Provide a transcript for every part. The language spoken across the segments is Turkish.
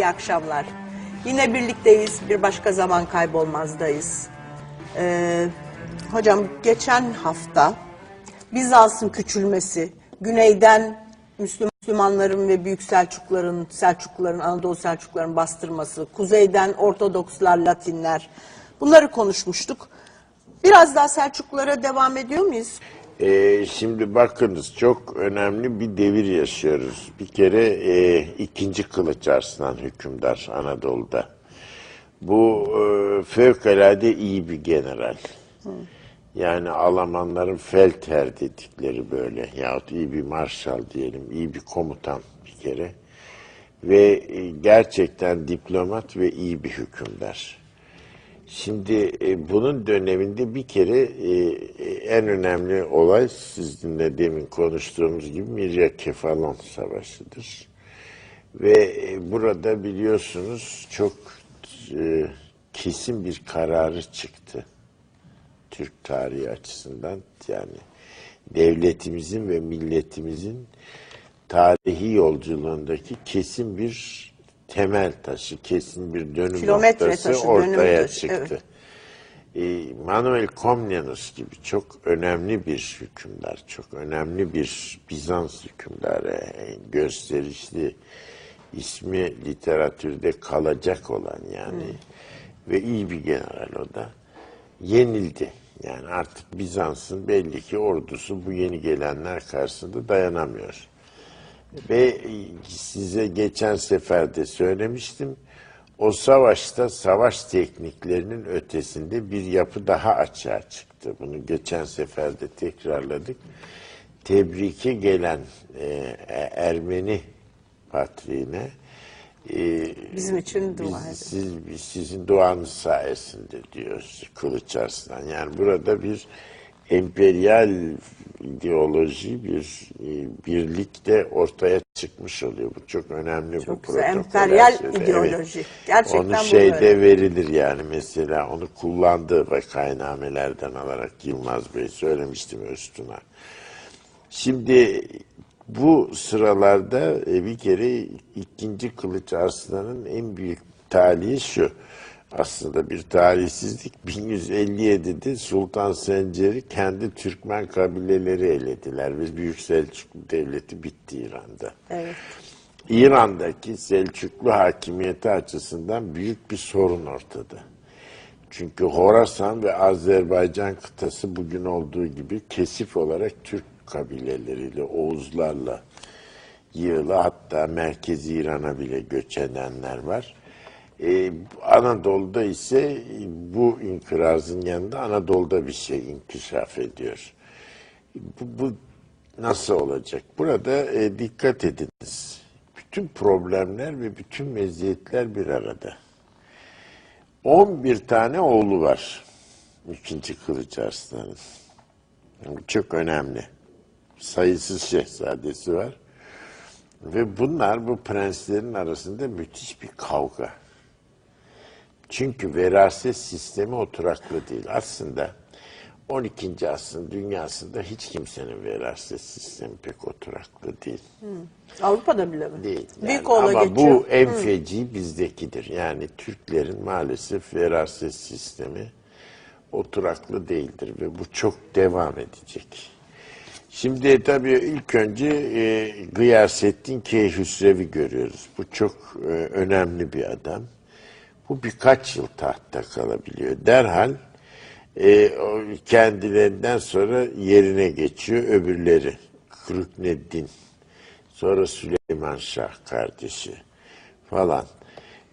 iyi akşamlar. Yine birlikteyiz, bir başka zaman kaybolmazdayız. Ee, hocam geçen hafta Bizans'ın küçülmesi, güneyden Müslüman Müslümanların ve Büyük Selçukluların, Selçukluların, Anadolu Selçukluların bastırması, kuzeyden Ortodokslar, Latinler bunları konuşmuştuk. Biraz daha Selçuklulara devam ediyor muyuz? Ee, şimdi bakınız çok önemli bir devir yaşıyoruz. Bir kere e, ikinci Kılıç Arslan hükümdar Anadolu'da. Bu e, fevkalade iyi bir general. Yani Almanların Feldherr dedikleri böyle yahut iyi bir marşal diyelim, iyi bir komutan bir kere. Ve e, gerçekten diplomat ve iyi bir hükümdar. Şimdi e, bunun döneminde bir kere e, e, en önemli olay sizinle demin konuştuğumuz gibi Mirya Kefalon Savaşı'dır. Ve e, burada biliyorsunuz çok e, kesin bir kararı çıktı. Türk tarihi açısından yani devletimizin ve milletimizin tarihi yolculuğundaki kesin bir temel taşı, kesin bir dönüm Kilometre noktası taşı, dönüm ortaya taşı, çıktı. evet. Manuel Komnenos gibi çok önemli bir hükümdar, çok önemli bir Bizans hükümdarı, gösterişli ismi literatürde kalacak olan yani ve iyi bir general o da yenildi. Yani artık Bizans'ın belli ki ordusu bu yeni gelenler karşısında dayanamıyor. Ve size geçen sefer de söylemiştim. O savaşta savaş tekniklerinin ötesinde bir yapı daha açığa çıktı. Bunu geçen sefer de tekrarladık. Tebrike gelen e, Ermeni patriğine e, Bizim için dua biz- siz, biz sizin duanız sayesinde diyor Kılıç Arslan. Yani burada bir emperyal ideoloji, bir e, birlik de ortaya çıkmış oluyor. Bu çok önemli bu Çok güzel. protokoller Emperyal ideoloji. Gerçekten Onu bu şeyde böyle. verilir yani mesela onu kullandığı vakaynamelerden alarak Yılmaz Bey söylemiştim Öztun'a. Şimdi bu sıralarda e, bir kere ikinci Kılıç Arslan'ın en büyük talihi şu. Aslında bir talihsizlik 1157'de Sultan Sencer'i kendi Türkmen kabileleri elediler ve Büyük Selçuklu Devleti bitti İran'da. Evet. İran'daki Selçuklu hakimiyeti açısından büyük bir sorun ortada. Çünkü Horasan ve Azerbaycan kıtası bugün olduğu gibi kesif olarak Türk kabileleriyle, Oğuzlarla yığılı hatta merkezi İran'a bile göç edenler var. Ee, Anadolu'da ise bu inkırazın yanında Anadolu'da bir şey inkişaf ediyor. Bu, bu nasıl olacak? Burada e, dikkat ediniz. Bütün problemler ve bütün meziyetler bir arada. 11 tane oğlu var. İkinci Kılıç Arslan'ın. Çok önemli. Sayısız şehzadesi var. Ve bunlar bu prenslerin arasında müthiş bir kavga. Çünkü veraset sistemi oturaklı değil. Aslında 12. asrın dünyasında hiç kimsenin veraset sistemi pek oturaklı değil. Avrupa'da bile mi? Değil. Büyük Yani oğla ama geçiyor. bu en feci bizdekidir. Yani Türklerin maalesef veraset sistemi oturaklı değildir ve bu çok devam edecek. Şimdi tabii ilk önce e, Gıyasettin Keyhüsrev'i görüyoruz. Bu çok e, önemli bir adam. Bu birkaç yıl tahtta kalabiliyor. Derhal e, kendilerinden sonra yerine geçiyor öbürleri. Rükneddin, sonra Süleyman Şah kardeşi falan.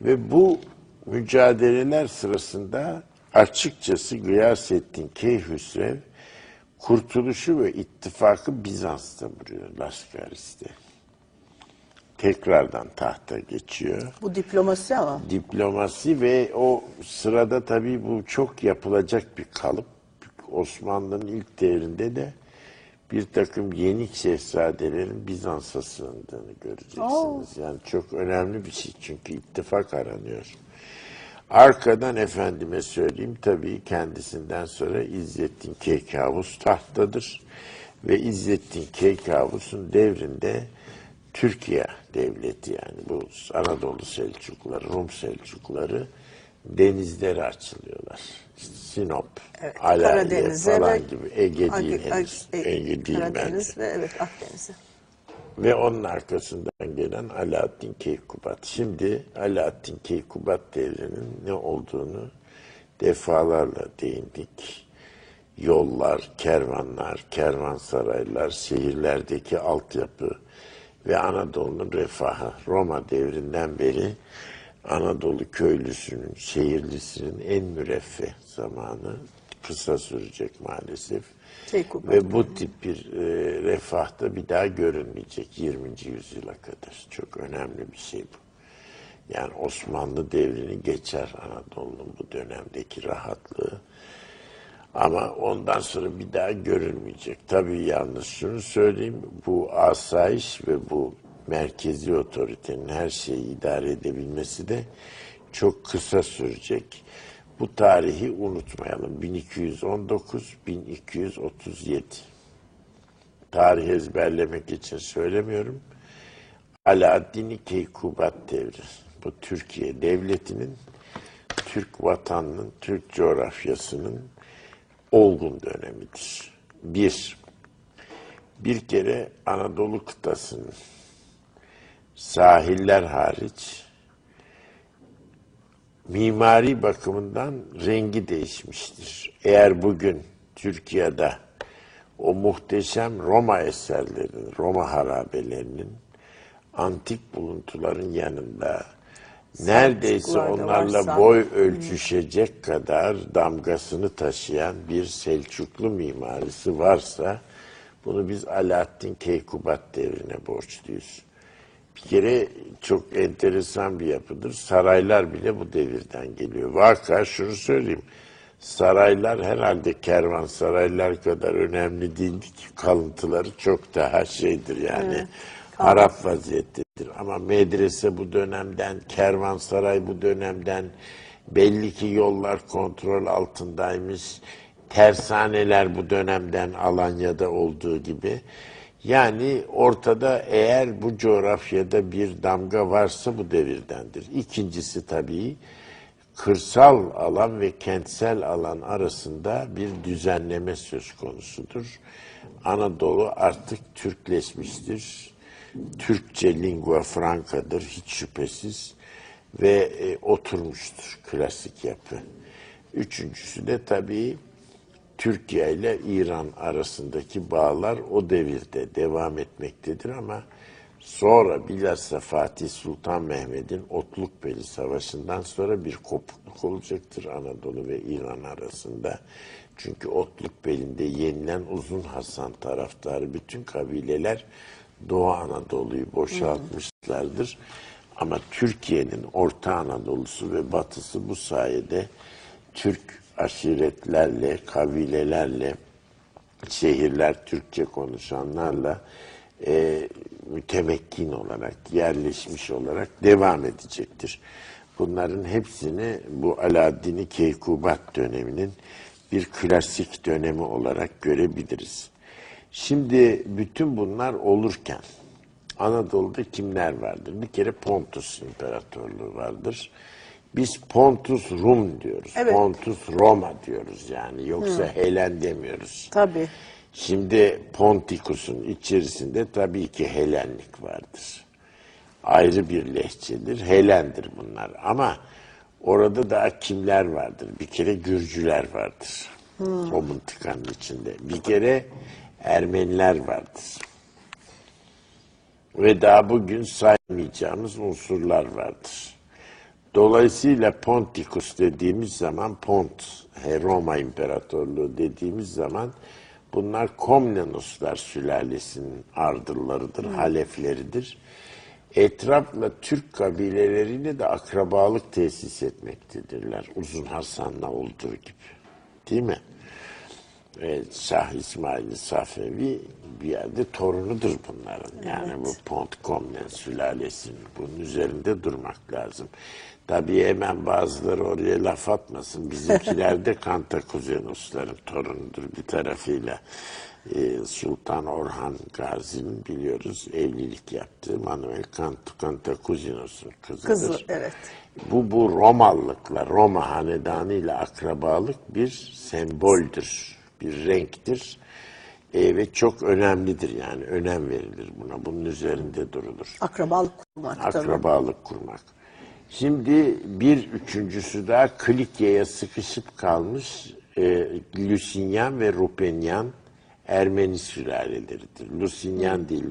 Ve bu mücadeleler sırasında açıkçası Gıyasettin Keyhüsrev kurtuluşu ve ittifakı Bizans'ta vuruyor Lascaris'te. Tekrardan tahta geçiyor Bu diplomasi ama. diplomasi ve o sırada tabii bu çok yapılacak bir kalıp. Osmanlı'nın ilk devrinde de bir takım yenik şehzadelerin Bizans'a sığındığını göreceksiniz. Yani çok önemli bir şey çünkü ittifak aranıyor. Arkadan efendime söyleyeyim tabii kendisinden sonra İzzettin Keykavus tahttadır. Ve İzzettin Keykavus'un devrinde Türkiye devleti yani bu Anadolu Selçukluları, Rum Selçukluları denizlere açılıyorlar. İşte Sinop, Evet, Alanya falan ve- gibi. Ege değil henüz. e- Ege değil bence. Karadeniz ve evet Akdeniz'e. Ve onun arkasından gelen Alaaddin Keykubat. Şimdi Alaaddin Keykubat devrinin ne olduğunu defalarla değindik. Yollar, kervanlar, kervansaraylar, şehirlerdeki altyapı ve Anadolu'nun refahı. Roma devrinden beri Anadolu köylüsünün, şehirlisinin en müreffeh zamanı kısa sürecek maalesef. Keykubat. Ve bu tip bir e, refah da bir daha görünmeyecek 20. yüzyıla kadar. Çok önemli bir şey bu. Yani Osmanlı devrini geçer Anadolu'nun bu dönemdeki rahatlığı. Ama ondan sonra bir daha görülmeyecek. Tabii yalnız şunu söyleyeyim, bu asayiş ve bu merkezi otoritenin her şeyi idare edebilmesi de çok kısa sürecek. Bu tarihi unutmayalım. 1219-1237. Tarih ezberlemek için söylemiyorum. Alaaddin Keykubat devri. Bu Türkiye devletinin, Türk vatanının, Türk coğrafyasının olgun dönemidir. Bir, bir kere Anadolu kıtasının sahiller hariç mimari bakımından rengi değişmiştir. Eğer bugün Türkiye'de o muhteşem Roma eserlerinin, Roma harabelerinin antik buluntuların yanında neredeyse onlarla varsa- boy ölçüşecek kadar damgasını taşıyan bir Selçuklu mimarisi varsa bunu biz Alaaddin Keykubat devrine borçluyuz. Bir kere çok enteresan bir yapıdır. Saraylar bile bu devirden geliyor. Vaka şunu söyleyeyim. Saraylar herhalde kervansaraylar kadar önemli değildi ki kalıntıları çok daha şeydir yani. harap vaziyettedir. Ama medrese bu dönemden, kervansaray bu dönemden, belli ki yollar kontrol altındaymış. Tersaneler bu dönemden Alanya'da olduğu gibi. Yani ortada eğer bu coğrafyada bir damga varsa bu devirdendir. İkincisi tabii kırsal alan ve kentsel alan arasında bir düzenleme söz konusudur. Anadolu artık Türkleşmiştir. Türkçe lingua franca'dır hiç şüphesiz ve e, oturmuştur klasik yapı. Üçüncüsü de tabii Türkiye ile İran arasındaki bağlar o devirde devam etmektedir ama sonra bilhassa Fatih Sultan Mehmet'in Otlukbeli Savaşı'ndan sonra bir kopukluk olacaktır Anadolu ve İran arasında. Çünkü Otlukbeli'nde yenilen Uzun Hasan taraftarı bütün kabileler Doğu Anadolu'yu boşaltmışlardır. Ama Türkiye'nin Orta Anadolu'su ve Batısı bu sayede Türk aşiretlerle, kabilelerle, şehirler Türkçe konuşanlarla e, mütemekkin olarak, yerleşmiş olarak devam edecektir. Bunların hepsini bu Alaaddin Keykubat döneminin bir klasik dönemi olarak görebiliriz. Şimdi bütün bunlar olurken Anadolu'da kimler vardır? Bir kere Pontus İmparatorluğu vardır. Biz Pontus Rum diyoruz. Evet. Pontus Roma diyoruz yani. Yoksa Helen demiyoruz. Tabii. Şimdi Pontikus'un içerisinde tabii ki Helenlik vardır. Ayrı bir lehçedir. Helendir bunlar. Ama orada da kimler vardır? Bir kere Gürcüler vardır. O mıntıkanın içinde. Bir kere Ermeniler vardır. Ve daha bugün saymayacağımız unsurlar vardır. Dolayısıyla Pontikus dediğimiz zaman Pont, Roma İmparatorluğu dediğimiz zaman bunlar Komnenoslar sülalesinin ardıllarıdır, halefleridir. Etrafla Türk kabileleriyle de akrabalık tesis etmektedirler. Uzun Hasan'la olduğu gibi. Değil mi? Evet, Şah İsmail Safevi bir yerde torunudur bunların. Yani bu Pont Komnen sülalesinin. Bunun üzerinde durmak lazım. Tabii hemen bazıları oraya laf atmasın. Bizimkiler de Kantakuzenosların torunudur bir tarafıyla. e, Sultan Orhan Gazi'nin biliyoruz evlilik yaptığı Manuel Kant Cantacuzino'sun kızıdır. Kızı, evet. Bu bu Romalıkla, Roma hanedanıyla akrabalık bir semboldür, bir renktir. E, ve çok önemlidir yani önem verilir buna. Bunun üzerinde durulur Akrabalık kurmak tabii. akrabalık kurmak. Şimdi bir üçüncüsü daha Klikya'ya sıkışıp kalmış e, Lusignan ve Rupenyan Ermeni sülaleleridir. Lusignan değil,